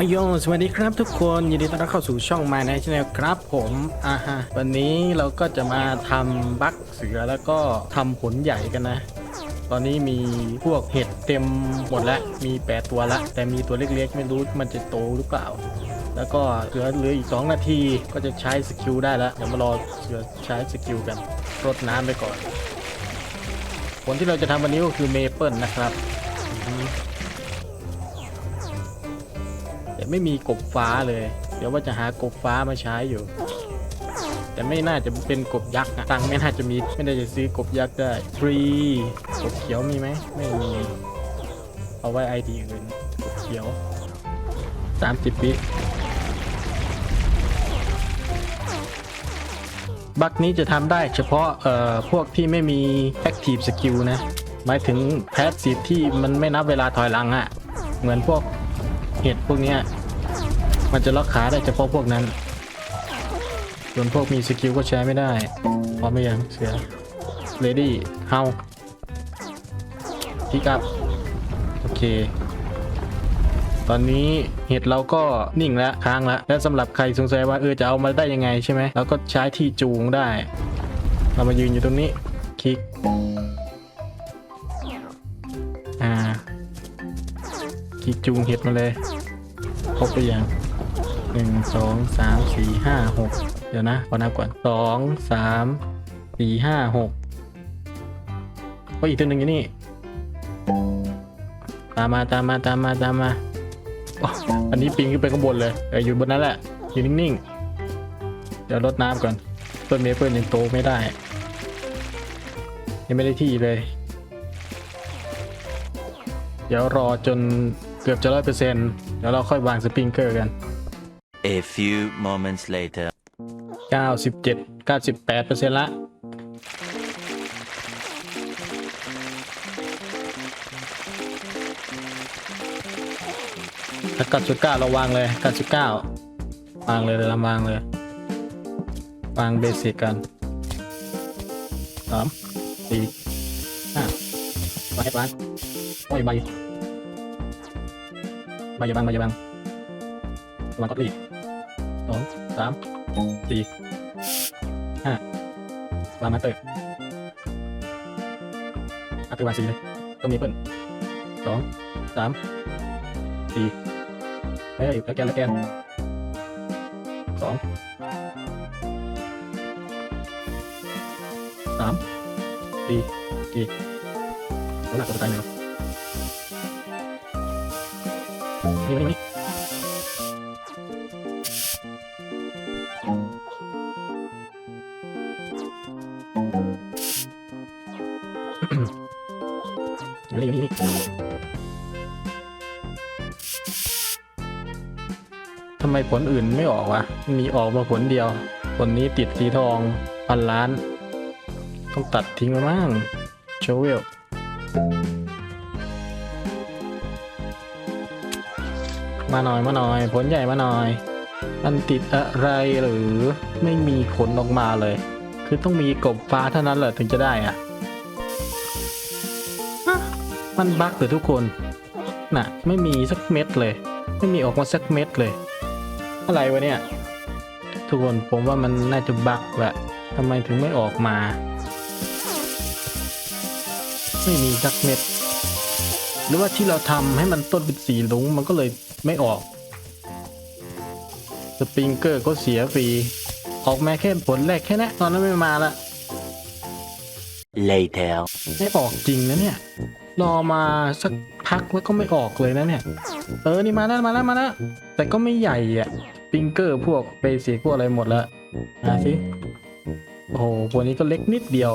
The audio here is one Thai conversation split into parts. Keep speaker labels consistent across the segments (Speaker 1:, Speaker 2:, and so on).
Speaker 1: อโยสวัสดีครับทุกคนยินดีต้อนรับเข้าสู่ช่อง My Night Channel ครับผมอ่าฮะวันนี้เราก็จะมาทำบัคเสือแล้วก็ทำผลใหญ่กันนะ ตอนนี้มีพวกเห็ดเต็มหมดแล้วมี8ตัวละแต่มีตัวเล็กๆ ไม่รู้มันจะโตหรือเปล่า แล้วก็เหลือเหลืออีก 2 นาทีก็จะใช้สกิลได้แล้วเดี๋ยวมารอเสือใช้สกิลกันรดน้ำไปก่อนผลที่เราจะทำวันนี้ก็คือเมเปิลนะครับ ไม่มีกบฟ้าเลย เดี๋ยวว่าจะหากบฟ้ามาใช้อยู่ แต่ไม่น่าจะเป็นกบยักษ์นะตังค์ไม่น่าจะมี ไม่ได้จะซื้อกบยักษ์ได้ฟรีกบเขียวมีไหมไม่มี เอาไว้ไอดีอื่นกบเขียว30วิบักนี้จะทำได้เฉพาะเอ่อพวกที่ไม่มี Active Skill นะ หมายถึง Passive ที่มันไม่นับเวลาถอยหลังอะ่ะ เหมือนพวกเห็ดพวกเนี้ย มันจะล็อกขาได้เฉพาะพวกนั้น ส่วนพวกมีสกิลก็ใช้ไม่ได้พร้อมไหมยังเสือ ready เฮาพิกับโอเค ตอนนี้เห็ดเราก็นิ่งแล้วค้างแล้วและสำหรับใครสงสัยว่าเออจะเอามาได้ยังไงใช่ไหมเราก็ใช้ที่จูงได้ เรามายืนอยู่ตรงนี้คลิกอ่าคลิกจูงเห็ดมาเลยครบไปยัง หนึ่งสองสามสี่ห้าหกเดี๋ยวนะขอนับก่อนสองสามสี่ห้าหกก็อีกตัวหนึ่งอยู่นี่ ตามมาตามมาตามมาตามมาอันนี้ปีนขึ้นไปข้างบนเลยเอออยู่บนนั้นแหละอยู่นิ่งๆ เดี๋ยวรดน้ำก่อนต้นเมเปิลยังโตไม่ได้ ยังไม่ได้ที่เลย เดี๋ยวรอจนเกือบจะร้อยเปอร์เซ็นต์เดี๋ยวเราค่อยวางสปริงเกอร์กัน
Speaker 2: A few moments later.
Speaker 1: 97 98เปอร์เซ็นต์ละ ถ้ากัดจุดเก้าเราวางเลยกัดจุดเก้าวางเลยเราวางเลย วางเบสิกกันสามสี่ห้าไปให้ปานโอ้ยใบใบอย่าบังใบอย่าบังวางก็อี สองสามสี่ห้าวางมาเตอร์มาเตอร์วาสี่เลยต้องมีเพิ่นสองสามสี่เฮ้ยแล้วแกนแล้วแกนสองสามสี่สี่แล้วหนักตัวสุดท้ายไหนวะนี่นี่นี่ ทำไมผลอื่นไม่ออกวะ มีออกมาผลเดียว ผลนี้ติดสีทองพันล้าน ต้องตัดทิ้งไปมั้งโชเวลมาหน่อยมาหน่อย ผลใหญ่มาหน่อย มันติดอะไรหรือไม่มีผลออกมาเลย คือต้องมีกบฟ้าเท่านั้นแหละถึงจะได้อะมันบั๊กเลยทุกคน น่ะ ไม่มีสักเม็ดเลย ไม่มีออกมาสักเม็ดเลย อะไรวะเนี่ย ทุกคนผมว่ามันน่าจะบั๊กแหละทำไมถึงไม่ออกมา ไม่มีสักเม็ด หรือว่าที่เราทำให้มันต้นเป็นสีลุงมันก็เลยไม่ออกสปริงเกอร์ก็เสียฟรี ออกมาแค่ผลแรกแค่นั้นตอนนั้นไม่มาละ
Speaker 2: Later.
Speaker 1: ไม่ออกจริงนะเนี่ย รอมาสักพักแล้วก็ไม่ออกเลยนะเนี่ย เออ นี่มาแล้วมาแล้วมาแล้ว แต่ก็ไม่ใหญ่อะ ปิงเกอร์พวกเบสิกพวกอะไรหมดแล้วมาสิโอ้โหพวกนี้ก็เล็กนิดเดียว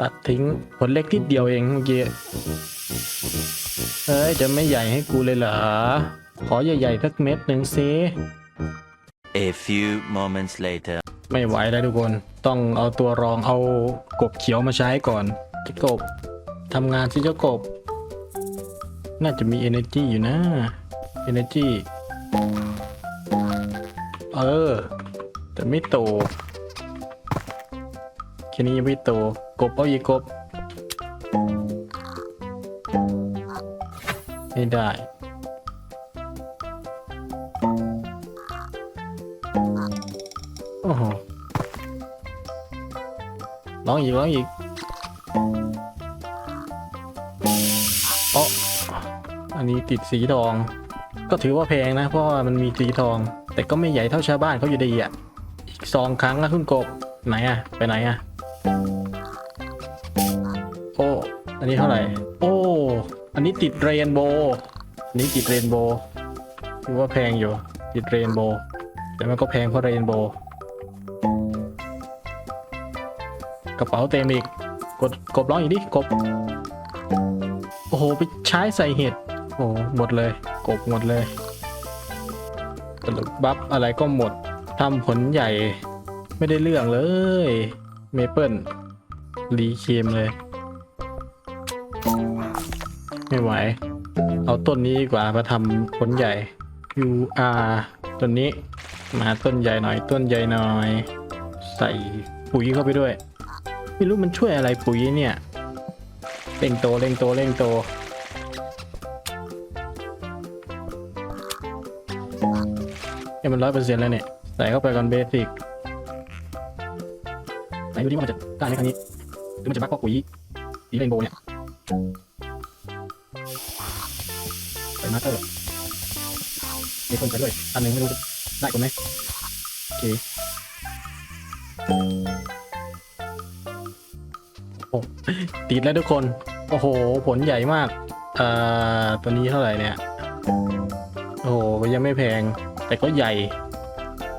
Speaker 1: ตัดทิ้งผลเล็กนิดเดียวเองเมื่อกี้เอ้ยจะไม่ใหญ่ให้กูเลยเหรอ ขอใหญ่ๆสักเม็ดหนึ่งสิ
Speaker 2: A few moments later.
Speaker 1: ไม่ไหวแล้วทุกคน ต้องเอาตัวรองเอากบเขียวมาใช้ก่อนเจ้ากบทำงานสิเจ้ากบ น่าจะมี energy อยู่นะ energy เออ แต่ไม่โตแค่นี้ยังไม่โต กบเอาอีกกบ ไม่ได้อ้โหร้องอีกร้องอีกอออันนี้ติดสีดอง ก็ถือว่าแพงนะ เพราะว่ามันมีสีทอง แต่ก็ไม่ใหญ่เท่าชาวบ้านเขาอยู่ดีอะอีกสองครั้งนะคุณกบไหนอะ ไปไหนอะ โอ้ อันนี้เท่าไหร่ โอ้ อันนี้ติดเรนโบว์อันนี้ติดเรนโบว์ถือว่าแพงอยู่ ติดเรนโบว์แต่มันก็แพงเพราะเรนโบว์กระเป๋าเต็มอีก กดกบร้องอีกดิ กบ โอ้โห ไปใช้ใส่เห็ด โอ้หมดเลย กบหมดเลยตลกบัฟอะไรก็หมดทำผลใหญ่ ไม่ได้เรื่องเลย เมเปิลรีเคมเลย ไม่ไหว เอาต้นนี้ดีกว่ามาทำผลใหญ่ U R ต้นนี้ มาต้นใหญ่หน่อย ต้นใหญ่หน่อย ใส่ปุ๋ยเข้าไปด้วย ไม่รู้มันช่วยอะไรปุ๋ยเนี่ยเร่งโตเร่งโตเร่งโต เนี่ยมันร้อยเปอร์เซ็นต์แล้วเนี่ย ใส่เข้าไปก่อนเบสิกไหนดูดิว่ามันจะได้ไหมครั้งนี้ หรือมันจะบักกว่าปุ๋ยสีเรนโบว์เนี่ยใส่มาสเตอร์มีคนใส่ด้วย อันหนึ่งไม่รู้จะได้คนไหมโอเคโอ้ติดแล้วทุกคน โอ้โห ผลใหญ่มากเอ่อตัวนี้เท่าไหร่เนี่ย โอ้โห ยังไม่แพง แต่ก็ใหญ่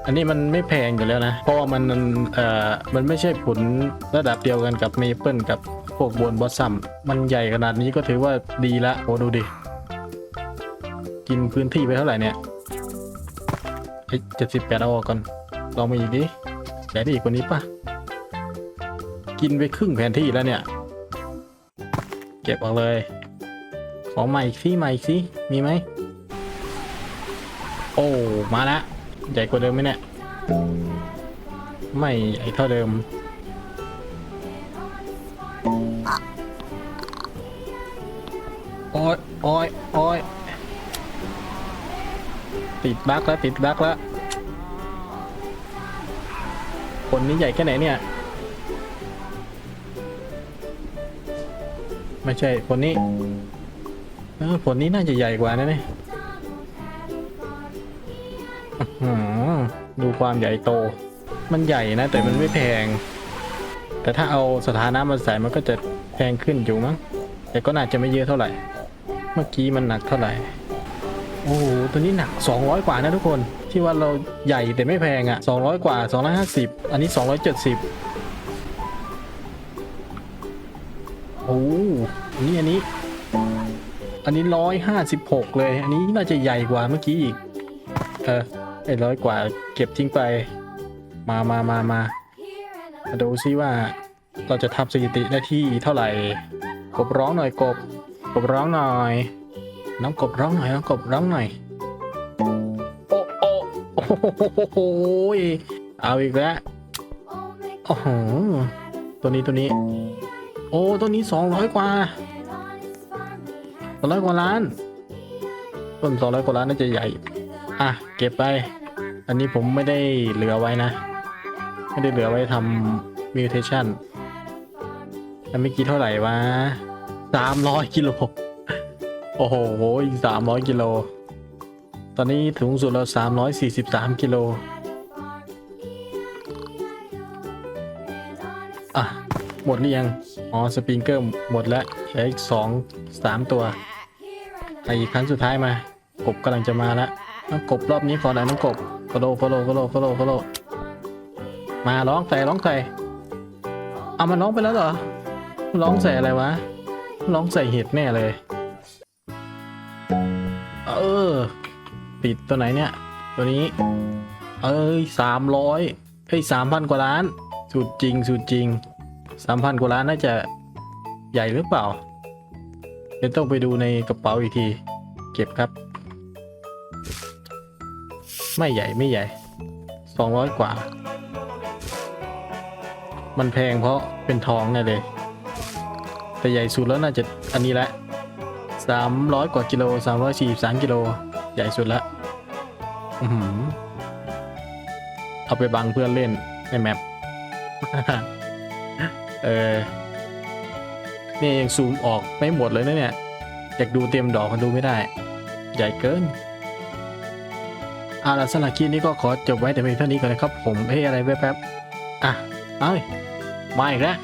Speaker 1: อันนี้มันไม่แพงอยู่แล้วนะ เพราะว่ามันมันเอ่อมันไม่ใช่ผลระดับเดียวกันกับเมเปิลกับพวกบนบอสซัมมันใหญ่ขนาดนี้ก็ถือว่าดีละโอ้ดูดิ กินพื้นที่ไปเท่าไหร่เนี่ยเจ็ดสิบแปดเอาออกก่อนลองมาอีกดิใหญ่ได้อีกกว่านี้ปะกินไปครึ่งแผนที่แล้วเนี่ย เก็บออกเลย ขอใหม่อีกสิใหม่อีกสิมีไหม โอ้ มาแล้วใหญ่กว่าเดิมไหมเนี่ย ไม่ใหญ่เท่าเดิม โอ้ยโอ้ยโอ้ยติดบั๊กแล้วติดบั๊กแล้วผลนี้ใหญ่แค่ไหนเนี่ย ไม่ใช่ผลนี้เออผลนี้น่าจะใหญ่กว่านะเนี่ย ดูความใหญ่โต มันใหญ่นะแต่มันไม่แพง แต่ถ้าเอาสถานะมาใส่มันก็จะแพงขึ้นอยู่มั้ง แต่ก็น่าจะไม่เยอะเท่าไหร่ เมื่อกี้มันหนักเท่าไหร่ โอ้โห ตัวนี้หนัก 200 กว่านะทุกคน ที่ว่าเราใหญ่แต่ไม่แพงอะ่ะ 200 กว่า 250 อันนี้ 270 โอ้โหอันนี้อันนี้ อันนี้ 156 เลย อันนี้น่าจะใหญ่กว่าเมื่อกี้อีก เออ ไอ้ร้อยกว่าเก็บทิ้งไป มามามามามาดูซิว่าเราจะทำสถิติได้ที่เท่าไหร่ กบร้องหน่อยกบ กบร้องหน่อย น้องกบร้องหน่อยน้องกบร้องหน่อย โอ้โอ้โอ้โหยเอาอีกแล้วโอ้โหตัวนี้ตัวนี้ โอ้ตัวนี้สองร้อยกว่าสองร้อยกว่าล้านต้นสองร้อยกว่าล้านน่าจะใหญ่ อะเก็บไป อันนี้ผมไม่ได้เหลือไว้นะ ไม่ได้เหลือไว้ทำมิวเทชันแล้วเมื่อกี้เท่าไหร่วะสามร้อยกิโล โอ้โหสามร้อยกิโล ตอนนี้ถึงสุดเราสามร้อยสี่สิบสามกิโล อะ หมดหรือยัง อ๋อ สปริงเกอร์หมดแล้วเหลืออีกสองสามตัวไอ้อีกครั้งสุดท้ายมา กบกำลังจะมาแล้ว น้องกบรอบนี้ขอหน่อยน้องกบฟอโลฟอโลฟอโลฟอโลฟอโลมาร้องใส่ร้องใส่เอามันร้องไปแล้วเหรอ ร้องใส่อะไรวะ ร้องใส่เห็ดแน่เลย เออปิดตัวไหนเนี่ย ตัวนี้ เอ้ยสามร้อยเอ้ยสามพันกว่าล้าน สุดจริง สุดจริงสามพันกว่าล้านน่าจะใหญ่หรือเปล่าเดี๋ยวต้องไปดูในกระเป๋าอีกที เก็บครับ ไม่ใหญ่ไม่ใหญ่สองร้อยกว่า มันแพงเพราะเป็นทองไงเลย แต่ใหญ่สุดแล้วน่าจะอันนี้แหละสามร้อยกว่ากิโลสามร้อยสี่สามกิโล ใหญ่สุดละอือหือเอาไปบังเพื่อนเล่นในแมปเออนี่ยังซูมออกไม่หมดเลยนะเนี่ย อยากดูเต็มดอกมันดูไม่ได้ ใหญ่เกิน เอาล่ะสำหรับคลิปนี้ก็ขอจบไว้แต่เพียงเท่านี้ก่อนนะครับผมเฮ้ยอะไรแป๊บๆอะเอ้ยมาอีกแล้ว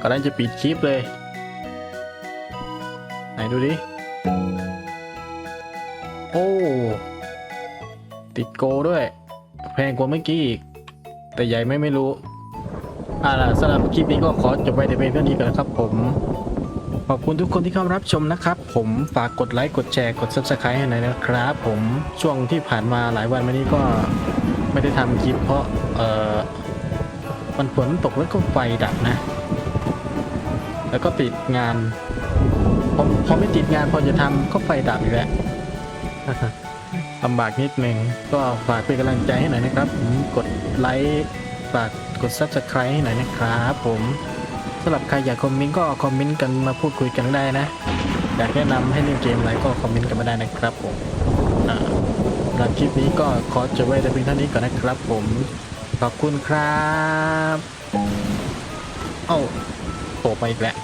Speaker 1: กำลังจะปิดคลิปเลย ไหนดูดิ โอ้ ติดโกด้วย แพงกว่าเมื่อกี้อีก แต่ใหญ่ไม่ไม่รู้อ่าล่ะสำหรับคลิปนี้ก็ขอจบไว้แต่เพียงเท่านี้ก่อนนะครับผม อบคุณทุกคนที่เข้ารับชมนะครับ ผมฝากกดไลค์กดแชร์กด subscribe ให้หน่อยนะครับ ผมช่วงที่ผ่านมาหลายวันมานี้ก็ไม่ได้ทำคลิปเพราะเออมันฝนตกแล้วก็ไฟดับนะ แล้วก็ติดงานพอพอไม่ติดงานพอจะทำก็ไฟดับอีกแล้วลำบากนิดนึงก็ฝากเป็นกำลังใจให้หน่อยนะครับ ผมกดไลค์ฝากกด subscribe ให้หน่อยนะครับผม สำหรับใครอยากคอมเมนต์ก็คอมเมนต์กันมาพูดคุยกันได้นะ อยากแนะนำให้เล่นเกมอะไรก็คอมเมนต์กันมาได้นะครับผมสำหรับคลิปนี้ก็ขอจบไว้แต่เพียงเท่านี้ก่อนนะครับผม ขอบคุณครับ เอ้าโผล่ไปอีกแล้ว